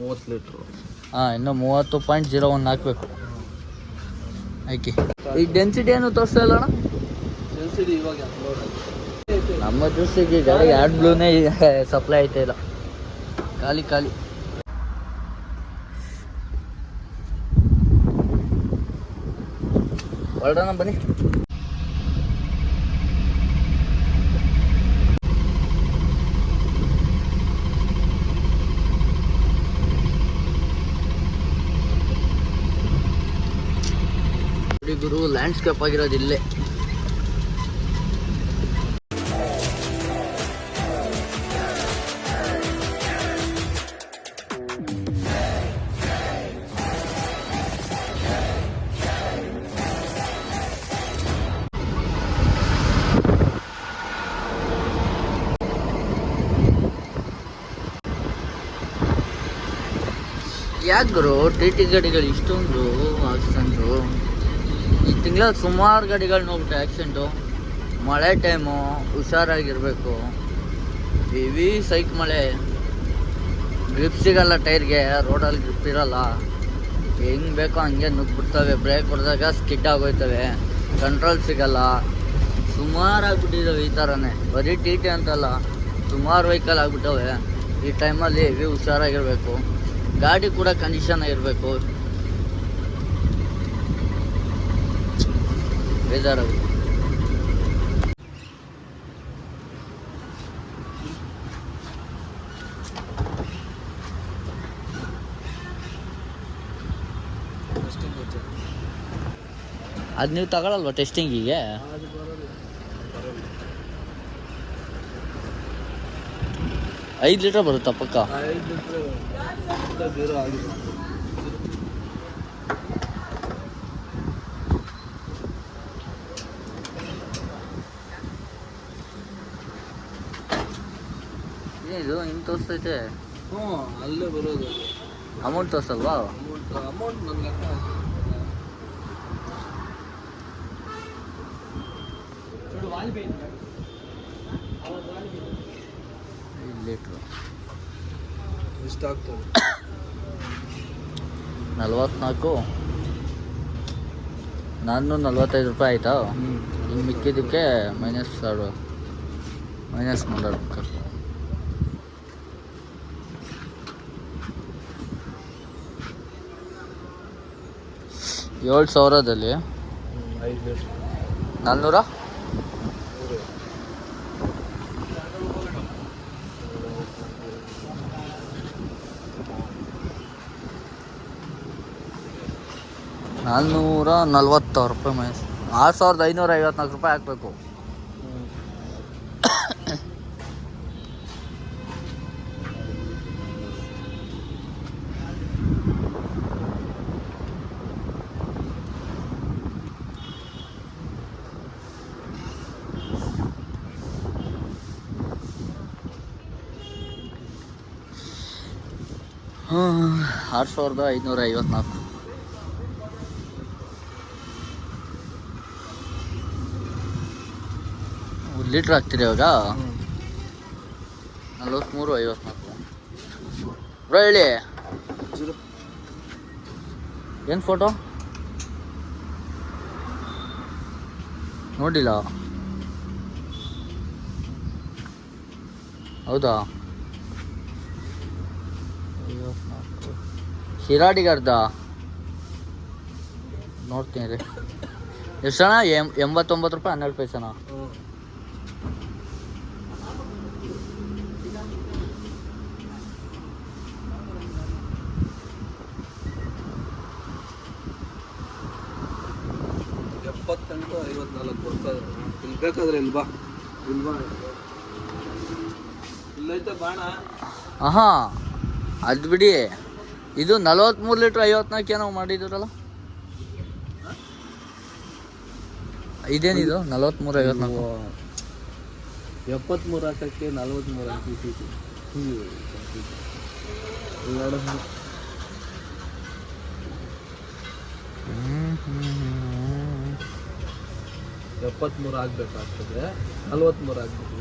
ಮೂವತ್ತು ಲೀಟ್ರು. ಹಾಂ ಇನ್ನು ಮೂವತ್ತು ಪಾಯಿಂಟ್ ಜೀರೋ ಒನ್ ಹಾಕಬೇಕು. ಆಯ್ಕೆ. ಈ ಡೆನ್ಸಿಟಿ ಏನು ತೋರಿಸ್ತಾ ಇಲ್ಲ ಅಣ್ಣ? ಡೆನ್ಸಿಟಿ ಇವಾಗ ನಮ್ಮ ಜ್ಯೂಸಿಗೆ ಗಾಡಿ ಎರಡು ಬ್ಲೂನೇ ಸಪ್ಲೈ ಆಯ್ತಾ ಇಲ್ಲ. ಖಾಲಿ ಖಾಲಿ. ಹೊರಡೋಣ ಬನ್ನಿ. ಗುರು ಲ್ಯಾಂಡ್ಸ್ಕೇಪ್ ಆಗಿರೋದು ಇಲ್ಲೇ. ಯಾಕೆ ಗುರು? ಟಿ ಟಿ ಗಾಡಿಗಳು ಇಷ್ಟೊಂದು ಆಕ್ಸಿಡೆಂಟು ಈ ತಿಂಗಳ ಸುಮಾರು ಗಾಡಿಗಳು ನೋಡ್ಬಿಟ್ಟು ಆಕ್ಸಿಡೆಂಟು. ಮಳೆ ಟೈಮು, ಹುಷಾರಾಗಿರಬೇಕು. ಹೆವಿ ಸೈಕ್ ಮಳೆ. ಗ್ರಿಪ್ ಸಿಗಲ್ಲ ಟೈರ್ಗೆ, ರೋಡಲ್ಲಿ ಗ್ರಿಪ್ ಇರಲ್ಲ. ಹೆಂಗೆ ಬೇಕೋ ಹಂಗೆ ನುಗ್ಬಿಡ್ತವೆ ಬ್ರೇಕ್ ಹೊಡೆದಾಗ ಸ್ಕಿಡ್ ಆಗೋಯ್ತವೆ. ಕಂಟ್ರೋಲ್ ಸಿಗಲ್ಲ. ಸುಮಾರು ಆಗ್ಬಿಟ್ಟಿದ್ದಾವೆ ಈ ಥರನೇ ಬರೀ ಟಿ ಟಿ ಅಂತಲ್ಲ, ಸುಮಾರು ವೆಹಿಕಲ್ ಆಗ್ಬಿಟ್ಟವೆ. ಈ ಟೈಮಲ್ಲಿ ಹೆವಿ ಹುಷಾರಾಗಿರಬೇಕು. ಗಾಡಿ ಕೂಡ ಕಂಡೀಷನ್ ಇರಬೇಕು ಬೇಜಾರಾಗುತ್ತೆ. ಅದು ನೀವು ತಗೊಳಲ್ವಾ ಟೆಸ್ಟಿಂಗಿಗೆ ಐದು ಲೀಟ್ರ್ ಬರುತ್ತಾ ಪಕ್ಕ? ಆಗಿದೆ ಹಿಂಗೆ ತೋರಿಸ್ತೈತೆ? ಹ್ಞೂ ಅಲ್ಲೇ ಬರೋದು. ಅಮೌಂಟ್ ತೋರಿಸಲ್ವಾ? ಅಮೌಂಟ್ ಅಮೌಂಟ್ ನನ್ನ ಲೀಟ್ರು. ನಲ್ವತ್ನಾಲ್ಕು. ನಾನು ನಲ್ವತ್ತೈದು ರೂಪಾಯಿ ಆಯಿತಾ? ಇನ್ನು ಮಿಕ್ಕಿದ್ದಕ್ಕೆ ಮೈನಸ್ ಎರಡು ಮೈನಸ್ ಮಾಡಬೇಕು ಏಳು ಸಾವಿರದಲ್ಲಿ? ನಾಲ್ನೂರ? ನಾಲ್ನೂರ ನಾನ್ನೂರ ನಾನ್ನೂರ ನಲ್ವತ್ತಾರು ರೂಪಾಯಿ ಮೈನಸ್. ಆರು ಸಾವಿರದ ಐನೂರ ಐವತ್ನಾಲ್ಕು ರೂಪಾಯಿ ಹಾಕಬೇಕು. ಆರು ಸಾವಿರದ ಐದುನೂರ ಐವತ್ನಾಲ್ಕು ಒಂದು ಲೀಟ್ರ್ ಹಾಕ್ತೀರಿ ಇವಾಗ? ನಲ್ವತ್ತ್ಮೂರು ಐವತ್ನಾಲ್ಕು. ಬ್ರೋ ಹೇಳಿ. ಏನು ಫೋಟೋ ನೋಡಿಲ್ಲ. ಹೌದಾ? ಶಿರಾಡಿಗರ್ದ. ನೋಡ್ತೀನಿ ರೀ. ಎಷ್ಟಣ ಎಂ ಎಂಬತ್ತೊಂಬತ್ತು ರೂಪಾಯಿ ಹನ್ನೆರಡು ಪೈಸನ? ಎಪ್ಪತ್ತೆಂಟು ಐವತ್ನಾಲ್ಕು ಬರ್ತದೆ ಇಲ್ಲಿ ಬೇಕಾದ್ರೆ ಇಲ್ವಾ ಇಲ್ಲೈತೆ ಬಾಣ. ಹಾಂ ಅದು ಬಿಡಿ. ಇದು ನಲವತ್ತ್ಮೂರು ಲೀಟ್ರ್ ಐವತ್ನಾಲ್ಕು ಏನೋ ಮಾಡಿದ್ರಲ್ಲ? ಇದೇನಿದು? ನಲವತ್ತ್ಮೂರು ಐವತ್ನಾಲ್ಕು? ಎಪ್ಪತ್ಮೂರು ಹಾಕಕ್ಕೆ ನಲ್ವತ್ಮೂರು ಹಾಕಿ ಸಿ. ಹ್ಮ್. ಎಪ್ಪತ್ಮೂರು ಆಗ್ಬೇಕಾಗ್ತದೆ. ನಲ್ವತ್ಮೂರು ಆಗ್ಬೇಕು.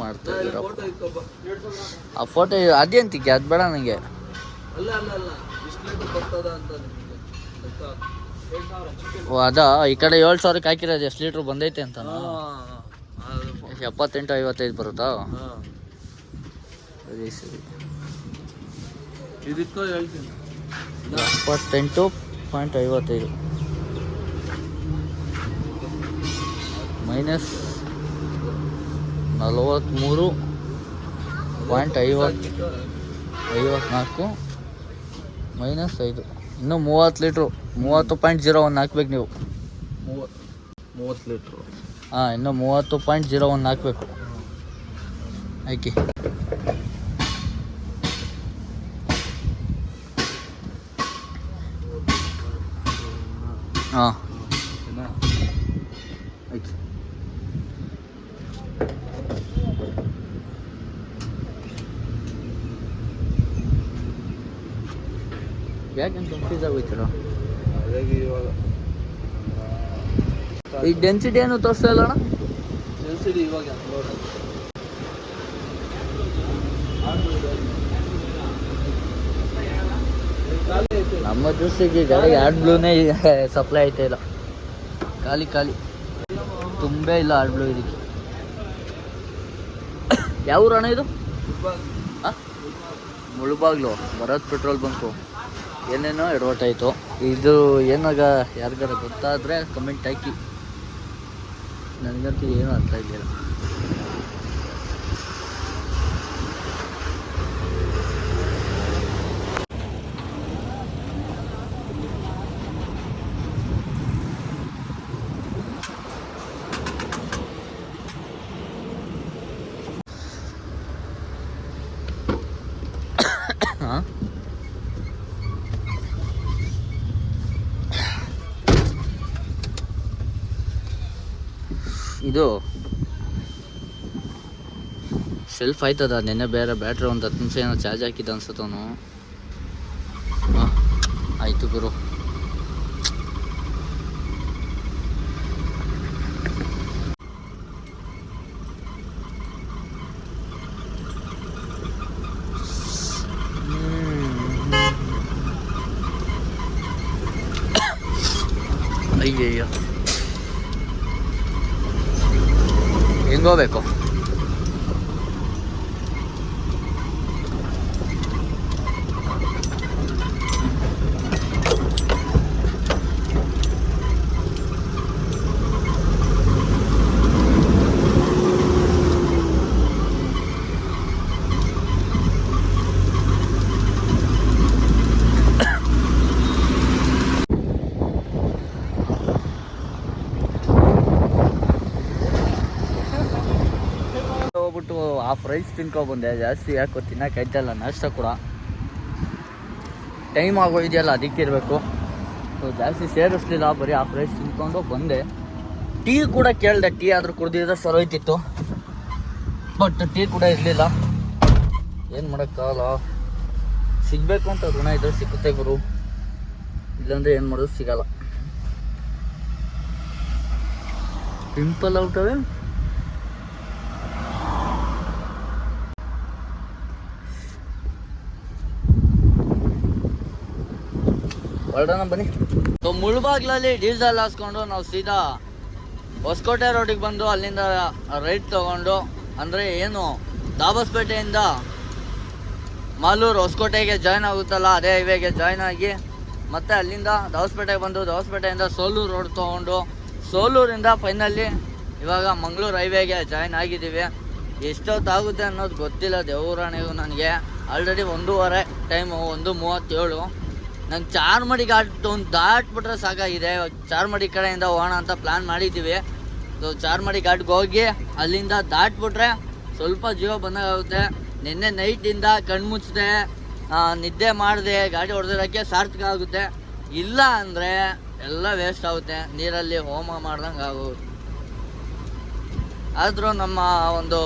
ಮಾಡ್ತಾ ಇದ್ದೀರ? ಆ ಫೋಟೋ ಅದೇಂತಿಕೆ ಅದು ಬೇಡ ನನಗೆ ಅಲ್ಲ ಅಲ್ಲ ಅಲ್ಲ. ಬರ್ತದ ಅಂತ ನಿಮಗೆ. ಲೆಕ್ಕ ಓ ಅದ? ಈ ಕಡೆ ಏಳು ಸಾವಿರಕ್ಕೆ ಹಾಕಿರೋದು ಎಷ್ಟು ಲೀಟ್ರ್ ಬಂದೈತೆ ಅಂತ ಹಾಂ ಎಪ್ಪತ್ತೆಂಟು ಐವತ್ತೈದು ಬರುತ್ತಾ? ಹಾಂ. ಸರಿ ಸರಿ. ಇದಕ್ಕೂ ಹೇಳ್ತೀನಿ. ಎಪ್ಪತ್ತೆಂಟು ಪಾಯಿಂಟ್ ಐವತ್ತೈದು. ಮೈನಸ್ ನಲವತ್ತ್ಮೂರು ಪಾಯಿಂಟ್ ಐವತ್ತು ಐವತ್ನಾಲ್ಕು ಮೈನಸ್ ಐದು. ಇನ್ನೂ ಮೂವತ್ತು ಲೀಟ್ರು, ಮೂವತ್ತು ಪಾಯಿಂಟ್ ಜೀರೋ ಒಂದು ಹಾಕ್ಬೇಕು ನೀವು. ಮೂವತ್ತು ಲೀಟ್ರು ಹಾಂ, ಇನ್ನೂ ಮೂವತ್ತು ಪಾಯಿಂಟ್ ಜೀರೋ ಒಂದು ಹಾಕಬೇಕು. ಆಯ್ಕೆ. ಹಾಂ. ಯಾಕೆ ಕನ್ಫ್ಯೂಸ್ ಆಗೋಯ್ತು ಈಗ ಈ ಡೆನ್ಸಿಟಿ ಏನು ತೋರಿಸ್ತಾ ಇಲ್ಲ ಅಣ್ಣ? ಎಲ್ಸಿಡಿ ಇವಾಗ ನಮ್ಮ ಜ್ಯೂಸಿಗೆ ಗಾಡಿ ಆಡ್ ಬ್ಲೂನೇ ಸಪ್ಲೈ ಆಯ್ತಾ ಇಲ್ಲ. ಖಾಲಿ ಖಾಲಿ. ತುಂಬೇ ಇಲ್ಲ ಆಡ್ ಬ್ಲೂ ಇದಕ್ಕೆ. ಯಾವ ಊರಣ ಇದು? ಮುಳುಬಾಗ್ಲು. Bharat petrol bunk. ಏನೇನೋ ಎಡವಟ್ಟಾಯಿತು ಇದು ಏನಾಗ ಯಾರಿಗಾರ ಗೊತ್ತಾದರೆ ಕಮೆಂಟ್ ಹಾಕಿ. ನನಗಂತೂ ಏನೂ ಅರ್ಥ ಆಗಿಲ್ಲ ಹಾಂ ಇದು ಸೆಲ್ಫ್ ಆಯ್ತದ, ನೆನ್ನೆ ಬೇರೆ ಬ್ಯಾಟ್ರಿ ಒಂದು ಹತ್ತು ನಿಮಿಷ ಏನೋ ಚಾರ್ಜ್ ಹಾಕಿದ್ದ ಅನ್ಸತ್ತವನು ಹಾಂ, ಆಯಿತು ಗುರು. ಅಯ್ಯಯ್ಯೋ. chingo de. ರೈಸ್ ತಿನ್ಕೊಬಂದೆ ಜಾಸ್ತಿ ಯಾಕೋ ತಿನ್ನಕ್ಕೆ ಆಯ್ತಲ್ಲ, ನಾಷ್ಟ ಕೂಡ. ಟೈಮ್ ಆಗೋಗಿದೆಯಲ್ಲ ಅದಕ್ಕೆ ಇರಬೇಕು. ಸೊ ಜಾಸ್ತಿ ಸೇರಿಸ್ಲಿಲ್ಲ, ಬರೀ ಹಾಫ್ ರೈಸ್ ತಿನ್ಕೊಂಡು ಬಂದೆ. ಟೀ ಕೂಡ ಕೇಳಿದೆ ಟೀ ಆದರೂ ಕುಡ್ದಿದ್ರೆ ಸರೋಯ್ತಿತ್ತು ಬಟ್ ಟೀ ಕೂಡ ಇರಲಿಲ್ಲ. ಏನು ಮಾಡೋಕ್ಕಾಗಲ್ಲ. ಸಿಗಬೇಕು ಅಂತ ಋಣ ಇದ್ರೆ ಸಿಕ್ಕುತ್ತೆ ಗುರು. ಇಲ್ಲಾಂದ್ರೆ ಏನು ಮಾಡೋದು, ಸಿಗಲ್ಲ. ಪಿಂಪಲ್ ಔಟವೇ ಹೊರಡೋಣ ಬನ್ನಿ. ಸೊ ಮುಳುಬಾಗ್ಲಲ್ಲಿ ಡೀಸೆಲ್ ಹಾಸ್ಕೊಂಡು ನಾವು ಸೀದಾ ಹೊಸಕೋಟೆ ರೋಡಿಗೆ ಬಂದು ಅಲ್ಲಿಂದ ರೈಟ್ ತಗೊಂಡು, ಅಂದರೆ ಏನು, ದಾಬಸ್ಪೇಟೆಯಿಂದ ಮಾಲೂರು ಹೊಸಕೋಟೆಗೆ ಜಾಯ್ನ್ ಆಗುತ್ತಲ್ಲ, ಅದೇ ಹೈವೇಗೆ ಜಾಯ್ನ್ ಆಗಿ ಮತ್ತೆ ಅಲ್ಲಿಂದ ದಾಬಸ್ಪೇಟೆಗೆ ಬಂದು ದಾಬಸ್ಪೇಟೆಯಿಂದ ಸೋಲೂರು ರೋಡ್ ತೊಗೊಂಡು ಸೋಲೂರಿಂದ ಫೈನಲಿ ಇವಾಗ ಮಂಗಳೂರು ಹೈವೇಗೆ ಜಾಯ್ನ್ ಆಗಿದ್ದೀವಿ. ಎಷ್ಟೊತ್ತಾಗುತ್ತೆ ಅನ್ನೋದು ಗೊತ್ತಿಲ್ಲ ದೇವರಾಣಿಗೂ ನನಗೆ. ಆಲ್ರೆಡಿ ಒಂದೂವರೆ ಟೈಮು ಒಂದು ಮೂವತ್ತೇಳು. ನಂಗೆ ಚಾರ್ಮಡಿ ಘಾಟ್ ಒಂದು ದಾಟ್ಬಿಟ್ರೆ ಸಾಕಾಗಿದೆ. ಚಾರ್ಮಡಿ ಕಡೆಯಿಂದ ಹೋಗೋಣ ಅಂತ ಪ್ಲ್ಯಾನ್ ಮಾಡಿದ್ದೀವಿ ಸೊ ಚಾರ್ಮಡಿ ಘಾಟ್ಗೆ ಹೋಗಿ ಅಲ್ಲಿಂದ ದಾಟ್ಬಿಟ್ರೆ ಸ್ವಲ್ಪ ಜೀವ ಬಂದಾಗುತ್ತೆ. ನಿನ್ನೆ ನೈಟಿಂದ ಕಣ್ಮುಚ್ಚದೆ ನಿದ್ದೆ ಮಾಡಿದೆ, ಗಾಡಿ ಹೊಡೆದಿರೋಕ್ಕೆ ಸಾರ್ಥಕ ಆಗುತ್ತೆ. ಇಲ್ಲ ಅಂದರೆ ಎಲ್ಲ ವೇಸ್ಟ್ ಆಗುತ್ತೆ. ನೀರಲ್ಲಿ ಹೋಮ ಮಾಡ್ದಂಗೆ ಆಗೋದು ಆದರೂ ನಮ್ಮ ಒಂದು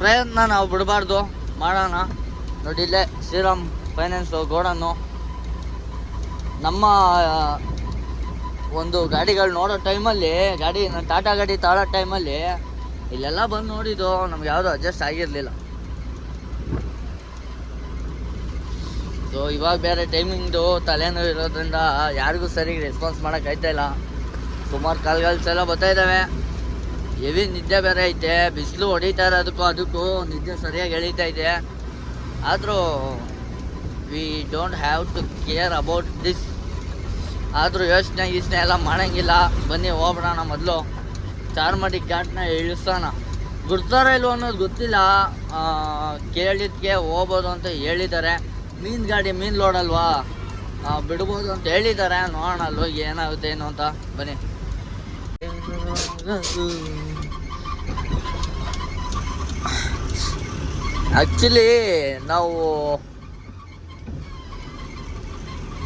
ಪ್ರಯತ್ನ ನಾವು ಬಿಡಬಾರ್ದು. ಮಾಡೋಣ. ನೋಡಿಲ್ಲೇ ಶ್ರೀರಾಮ್ ಫೈನಾನ್ಸ್ ಗೋಡನ್ನು ನಮ್ಮ ಒಂದು ಗಾಡಿಗಳು ನೋಡೋ ಟೈಮಲ್ಲಿ, ಗಾಡಿ, ಟಾಟಾ ಗಾಡಿ ತಾಳೋ ಟೈಮಲ್ಲಿ, ಇಲ್ಲೆಲ್ಲ ಬಂದು ನೋಡಿದ್ದು ನಮ್ಗೆ ಯಾವುದೂ ಅಡ್ಜಸ್ಟ್ ಆಗಿರಲಿಲ್ಲ. ಸೊ ಇವಾಗ ಬೇರೆ ಟೈಮಿಂಗ್ದು ತಲೆನೋವು ಇರೋದ್ರಿಂದ ಯಾರಿಗೂ ಸರಿ ರೆಸ್ಪಾನ್ಸ್ ಮಾಡೋಕೆ ಇಲ್ಲ. ಸುಮಾರು ಕಾಲ್ಗಲ್ಸೆಲ್ಲ ಬರ್ತಾ ಇದ್ದಾವೆ ಹೆವಿ ನಿದ್ದೆ ಬೇರೆ ಐತೆ. ಬಿಸಿಲು ಹೊಡಿತಾ ಇರೋದಕ್ಕೂ, ಅದಕ್ಕೂ ನಿದ್ದೆ ಸರಿಯಾಗಿ ಎಳೀತಾ ಇದೆ. ಆದರೂ we don't have to care about this ಆದರೂ ಯೋಚನೆ ಗೀಚನೆ ಎಲ್ಲ ಮಾಡೋಂಗಿಲ್ಲ. ಬನ್ನಿ ಹೋಗ್ಬಿಡೋಣ ಮೊದಲು. ಚಾರ್ಮಡಿ ಘಾಟ್ನ ಇಳಿಸೋಣ. ಗುರ್ತಾರ ಇಲ್ವೋ ಅನ್ನೋದು ಗೊತ್ತಿಲ್ಲ. ಕೇಳಿದ್ಕೆ ಹೋಗ್ಬೋದು ಅಂತ ಹೇಳಿದ್ದಾರೆ. ಮೀನು ಗಾಡಿ ಮೀನು ಲೋಡಲ್ವಾ ಬಿಡ್ಬೋದು ಅಂತ ಹೇಳಿದ್ದಾರೆ. ನೋಡೋಣ ಅಲ್ವ ಏನಾಗುತ್ತೆ ಏನು ಅಂತ. ಬನ್ನಿ. ಆ್ಯಕ್ಚುಲಿ ನಾವು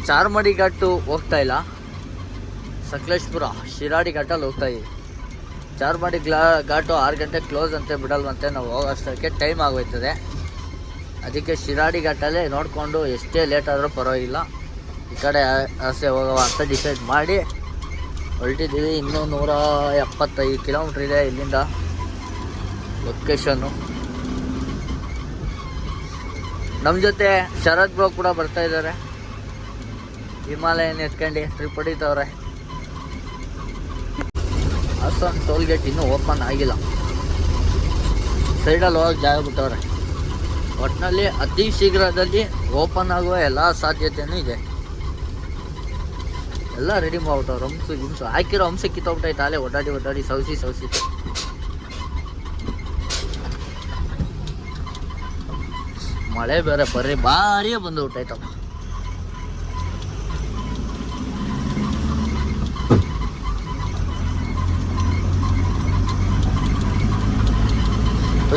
ಚಾರ್ಮಡಿ ಘಾಟು ಹೋಗ್ತಾ ಇಲ್ಲ. ಸಕಲೇಶ್ಪುರ ಶಿರಾಡಿ ಘಾಟಲ್ಲಿ ಹೋಗ್ತಾ ಇದ್ದೀವಿ ಚಾರ್ಮಡಿ ಗ್ಲಾ ಘಾಟು ಆರು ಗಂಟೆ ಕ್ಲೋಸ್ ಅಂತ ಬಿಡಲ್ವಂತೆ ನಾವು ಹೋಗೋಷ್ಟಕ್ಕೆ ಟೈಮ್ ಆಗೋಯ್ತದೆ. ಅದಕ್ಕೆ ಶಿರಾಡಿ ಘಾಟಲ್ಲೇ ನೋಡಿಕೊಂಡು ಎಷ್ಟೇ ಲೇಟ್ ಆದರೂ ಪರವಾಗಿಲ್ಲ. ಈ ಕಡೆ ಆಸೆ ಹೋಗವ ಅಂತ ಡಿಸೈಡ್ ಮಾಡಿ ಹೊರಟಿದ್ದೀವಿ. ಇನ್ನೂ ನೂರ ಎಪ್ಪತ್ತೈದು ಕಿಲೋಮೀಟ್ರ್ ಇದೆ ಇಲ್ಲಿಂದ ಲೊಕೇಶನ್ನು. ನಮ್ಮ ಜೊತೆ ಶರತ್ ಬ್ರೋ ಕೂಡ ಬರ್ತಾ ಇದ್ದಾರೆ. ಹಿಮಾಲಯನ್ ಎತ್ಕೊಂಡು ಟ್ರಿಪ್ ಹೊಡಿತವ್ರೆ ಹಾಸನ್ ಟೋಲ್ ಗೇಟ್ ಇನ್ನೂ ಓಪನ್ ಆಗಿಲ್ಲ. ಸೈಡಲ್ಲಿ ಹೋಗಕ್ಕೆ ಜಾಗ ಬಿಟ್ಟವ್ರೆ. ಒಟ್ಟಿನಲ್ಲಿ ಅತಿ ಶೀಘ್ರದಲ್ಲಿ ಓಪನ್ ಆಗುವ ಎಲ್ಲ ಸಾಧ್ಯತೆಯೂ ಇದೆ. ಎಲ್ಲ ರೆಡಿ ಮಾಡ್ಬಿಟ್ಟವ್ರು ಹಂಸು ಹಿಂಸು ಹಾಕಿರೋ ಹಂಸ ಕಿತ್ತೋಗ್ಬಿಟ್ಟೈತೆ, ಅಲ್ಲೇ ಓಡಾಡಿ ಓಡಾಡಿ ಸೌಸಿ ಸೌಸಿ ಮಳೆ ಬೇರೆ, ಬರ್ರಿ ಭಾರಿ ಬಂದು ಬಿಟ್ಟೈತಪ್ಪ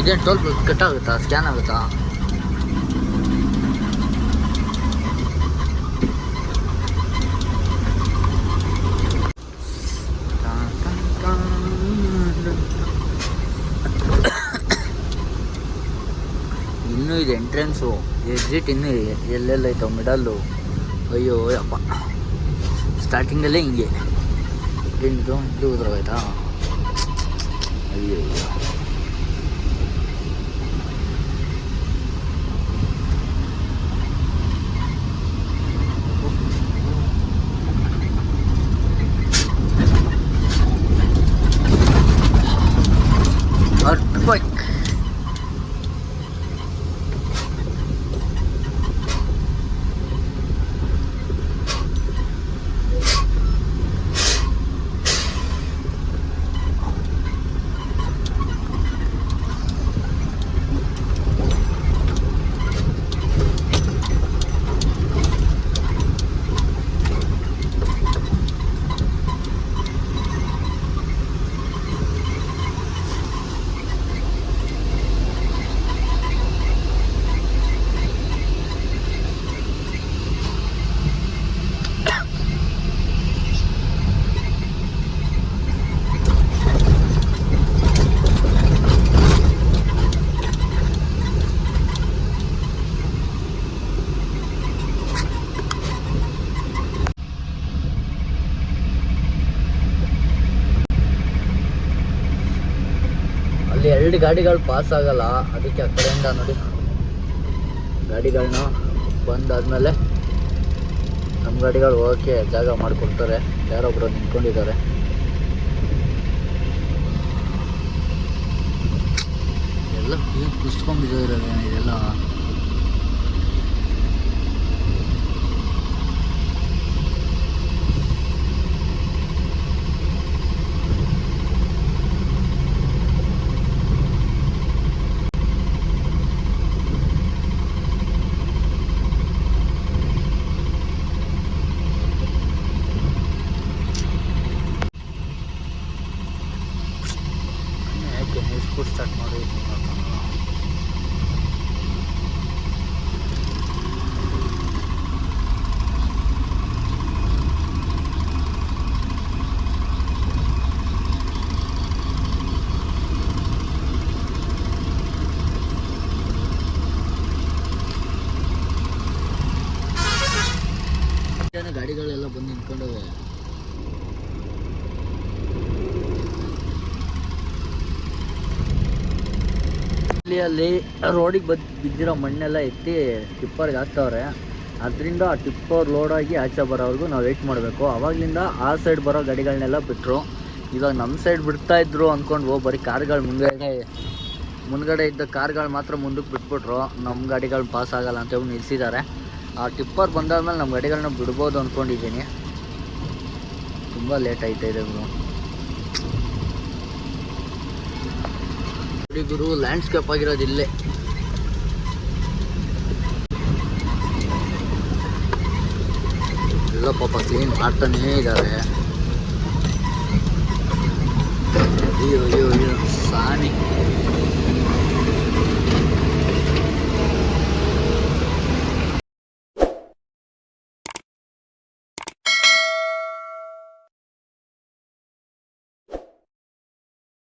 ಇದೇನು ಟೋಲ್ ಕಟ್ ಆಗುತ್ತಾ ಸ್ಕ್ಯಾನ್ ಆಗುತ್ತಾ ಇನ್ನೂ ಇದೆ ಎಂಟ್ರೆನ್ಸು ಎಕ್ಸಿಟ್ ಇನ್ನೂ ಇದೆ ಎಲ್ಲೆಲ್ಲ ಐತವ ಮಿಡಲ್ಲು ಅಯ್ಯೋ ಅಯ್ಯಪ್ಪ ಸ್ಟಾರ್ಟಿಂಗಲ್ಲೇ ಹಿಂಗೆ ಇದು ಇದು ಉದ್ರೋಗಾಯ್ತಾ ಅಯ್ಯೋ ಅಯ್ಯೋ Earthquake. ಗಾಡಿಗಳು ಪಾಸ್ ಆಗಲ್ಲ. ಅದಕ್ಕೆ ಆ ಕಡೆಯಿಂದ ನೋಡಿ. ಗಾಡಿಗಳನ್ನ ಬಂದಾದ್ಮೇಲೆ ನಮ್ಮ ಗಾಡಿಗಳು ಹೋಗೋಕ್ಕೆ ಜಾಗ ಮಾಡಿಕೊಡ್ತಾರೆ. ಯಾರೊಬ್ಬರು ನಿಂತ್ಕೊಂಡಿದ್ದಾರೆ. ಎಲ್ಲ ಏನು ಕುಸ್ಕೊಂಡ್ಬಿಟ್ಟಿದ್ದಾರೆ. ಇದೆಲ್ಲ ಯಾಕೆ ಎಷ್ಟು ಸ್ಟಾರ್ಟ್ ಮಾಡಿ ಗಾಡಿಗಳೆಲ್ಲ ಬಂದು ನಿಂತ್ಕೊಂಡು ಇಲ್ಲಿ ಅಲ್ಲಿ ರೋಡಿಗೆ ಬದ್ ಬಿದ್ದಿರೋ ಮಣ್ಣೆಲ್ಲ ಎತ್ತಿ ಟಿಪ್ಪರ್ಗೆ ಹಾಕ್ತವ್ರೆ. ಅದರಿಂದ ಆ ಟಿಪ್ಪರ್ ಲೋಡ್ ಆಗಿ ಆಚೆ ಬರೋವರೆಗೂ ನಾವು ವೆಯ್ಟ್ ಮಾಡಬೇಕು. ಆವಾಗಲಿಂದ ಆ ಸೈಡ್ ಬರೋ ಗಾಡಿಗಳನ್ನೆಲ್ಲ ಬಿಟ್ಟರು ಇವಾಗ ನಮ್ಮ ಸೈಡ್ ಬಿಡ್ತಾ ಇದ್ರು ಅಂದ್ಕೊಂಡು ಬರೀ ಕಾರ್ಗಳು ಮುಂದ್ಗಡೆ ಮುಂದ್ಗಡೆ ಇದ್ದ ಕಾರ್ಗಳು ಮಾತ್ರ ಮುಂದಕ್ಕೆ ಬಿಟ್ಬಿಟ್ರು. ನಮ್ಮ ಗಾಡಿಗಳು ಪಾಸ್ ಆಗಲ್ಲ ಅಂತ ಹೇಳಿ ನಿಲ್ಸಿದ್ದಾರೆ. ಆ ಟಿಪ್ಪರ್ ಬಂದಾದ್ಮೇಲೆ ನಮ್ಮ ಗಾಡಿಗಳನ್ನ ಬಿಡ್ಬೋದು ಅಂದ್ಕೊಂಡಿದ್ದೀನಿ ತುಂಬ ಲೇಟ್ ಆಯ್ತಾ ಇದೆ ಟಿ ಗುರು ಲ್ಯಾಂಡ್ಸ್ಕೇಪ್ ಆಗಿರೋದು ಇಲ್ಲೇ. ಎಲ್ಲ ಪಾಪ ಕ್ಲೀನ್ ಮಾಡ್ತಾನೇ ಇದ್ದಾರೆ ಅಯ್ಯೋ ಅಯ್ಯೋ ಸಾನಿ